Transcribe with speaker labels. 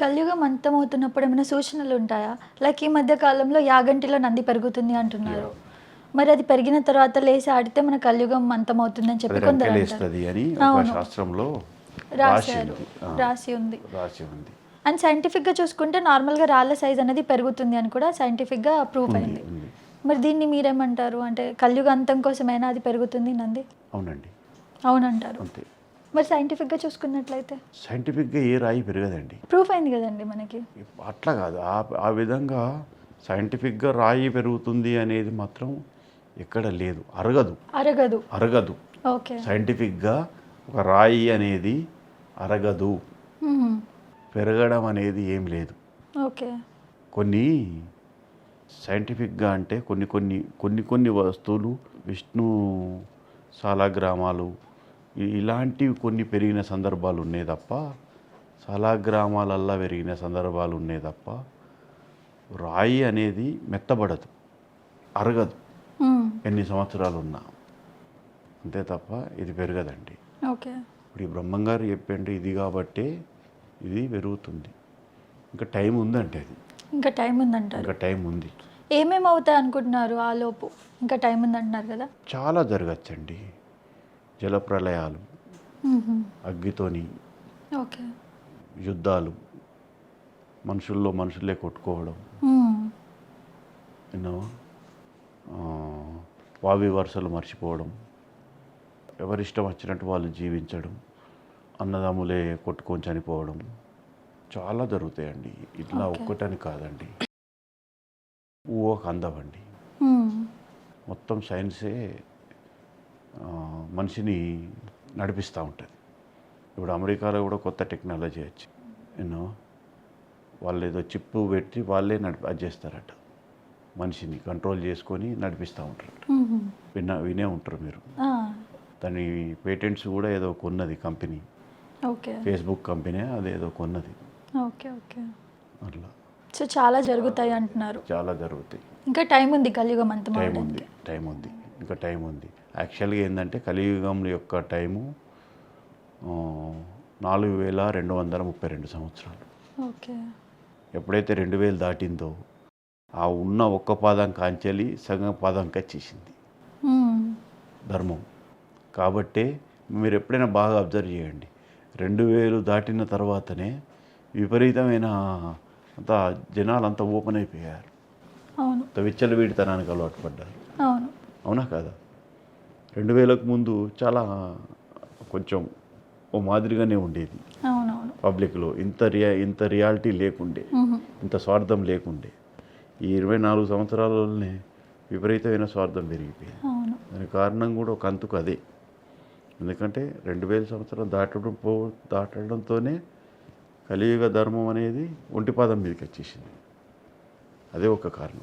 Speaker 1: కలియుగం అంతమవుతున్నప్పుడు ఏమైనా సూచనలు ఉంటాయా లైక్ ఈ మధ్య కాలంలో యాగంటిలో నంది పెరుగుతుంది అంటున్నారు. మరి అది పెరిగిన తర్వాత లేచి ఆడితే మన కలియుగం అంతమవుతుందని
Speaker 2: అది
Speaker 1: చెప్పి కొందరు
Speaker 2: అని. శాస్త్రంలో రాసి ఉంది.
Speaker 1: రాసి ఉంది. అండ్ సైంటిఫిక్గా చూసుకుంటే నార్మల్గా రాళ్ళ సైజ్ అనేది పెరుగుతుంది అని కూడా సైంటిఫిక్గా ప్రూవ్ అయింది. మరి దీన్ని మీరేమంటారు? అంటే కలియుగ అంతం కోసమైనా అది పెరుగుతుంది నంది?
Speaker 2: అవునండి.
Speaker 1: అవునంటారు.
Speaker 2: అంతే.
Speaker 1: మరి సైంటిఫిక్గా చూసుకున్నట్లయితే?
Speaker 2: సైంటిఫిక్గా ఏ రాయి పెరగదండి.
Speaker 1: ప్రూఫ్ అయింది కదండి మనకి.
Speaker 2: అట్లా కాదు. ఆ విధంగా సైంటిఫిక్గా రాయి పెరుగుతుంది అనేది మాత్రం ఎక్కడ లేదు. అరగదు.
Speaker 1: అరగదు.
Speaker 2: అరగదు.
Speaker 1: ఓకే.
Speaker 2: సైంటిఫిక్గా ఒక రాయి అనేది అరగదు. పెరగడం అనేది ఏం లేదు.
Speaker 1: ఓకే.
Speaker 2: కొన్ని సైంటిఫిక్గా అంటే కొన్ని కొన్ని కొన్ని కొన్ని వస్తువులు విష్ణు సాలాగ్రామాలు ఇ- ఇలాంటివి కొన్ని పెరిగిన సందర్భాలు ఉన్నాయి తప్ప సాలాగ్రామాలల్లా పెరిగిన సందర్భాలు ఉన్నాయి తప్ప రాయి అనేది మెత్తబడదు అరగదు. ఎన్ని సంవత్సరాలు ఉన్నా అంతే తప్ప ఇది పెరగదండి.
Speaker 1: ఓకే.
Speaker 2: ఇప్పుడు ఈ బ్రహ్మంగారు చెప్పండి ఇది కాబట్టే ఇది పెరుగుతుంది. ఇంకా టైం ఉందంటే అది.
Speaker 1: ఇంకా టైం ఉందంటారు.
Speaker 2: ఇంకా టైం ఉంది.
Speaker 1: ఏమేమి అవుతాయి అనుకుంటున్నారు ఆ లోపు? ఇంకా టైం ఉందంటున్నారు కదా?
Speaker 2: చాలా జరగచ్చండి. జలప్రలయాలు. అగ్గితోని యుద్ధాలు మనుషుల్లో మనుషులే కొట్టుకోవడం. ఆ, వావి వరుసలు మర్చిపోవడం ఎవరిష్టం వచ్చినట్టు వాళ్ళు జీవించడం అన్నదమ్ములే కొట్టుకొని చనిపోవడం చాలా జరుగుతాయండి. ఇట్లా. ఒక్కటని కాదండి. ఊహకు అందవండి. మొత్తం సైన్సే మనిషిని నడిపిస్తూ ఉంటుంది. ఇప్పుడు అమెరికాలో కూడా కొత్త టెక్నాలజీ వచ్చి ఎన్నో వాళ్ళు ఏదో చిప్పు పెట్టి వాళ్ళే నడిపి అది చేస్తారట. మనిషిని కంట్రోల్ చేసుకొని నడిపిస్తూ ఉంటారు
Speaker 1: మ్మ్.
Speaker 2: విన్న వినే ఉంటారు మీరు. దాని పేటెంట్స్ కూడా ఏదో కొన్నది కంపెనీ
Speaker 1: ఓకే.
Speaker 2: ఫేస్బుక్ కంపెనీ అదేదో కొన్నది.
Speaker 1: Okay okay.
Speaker 2: అట్లా.
Speaker 1: సో చాలా జరుగుతాయి అంటున్నారు.
Speaker 2: చాలా జరుగుతాయి.
Speaker 1: ఇంకా టైం ఉంది కలియుగం అంతం
Speaker 2: టైం ఉంది టైం ఉంది ఇంకా టైం ఉంది. యాక్చువల్గా ఏంటంటే కలియుగం యొక్క టైము నాలుగు వేల రెండు వందల ముప్పై రెండు సంవత్సరాలు.
Speaker 1: ఓకే.
Speaker 2: ఎప్పుడైతే రెండు వేలు దాటిందో ఆ ఉన్న ఒక్క పాదం కాంచెలి సగం పాదం వచ్చేసింది
Speaker 1: మ్మ్.
Speaker 2: ధర్మం. కాబట్టే మీరు ఎప్పుడైనా బాగా అబ్జర్వ్ చేయండి. రెండు వేలు దాటిన తర్వాతనే విపరీతమైన అంత జనాలు అంతా ఓపెన్ అయిపోయారు.
Speaker 1: అవును.
Speaker 2: అంత విచ్చలు వీడితనానికి అలవాటు పడ్డారు.
Speaker 1: అవును.
Speaker 2: అవునా కదా? రెండు వేలకు ముందు చాలా కొంచెం ఓ మాదిరిగానే ఉండేది. పబ్లిక్లో ఇంత రియా ఇంత రియాలిటీ లేకుండే. ఇంత స్వార్థం లేకుండే. ఈ ఇరవై నాలుగు సంవత్సరాలలోనే విపరీతమైన స్వార్థం పెరిగిపోయింది. దానికి కారణం కూడా ఒక అంతుకు అదే. ఎందుకంటే రెండు వేల సంవత్సరాలు దాటడం పో దాటడంతోనే కలియుగ ధర్మం అనేది ఒంటిపాదం మీదకి వచ్చేసింది. అదే ఒక కారణం.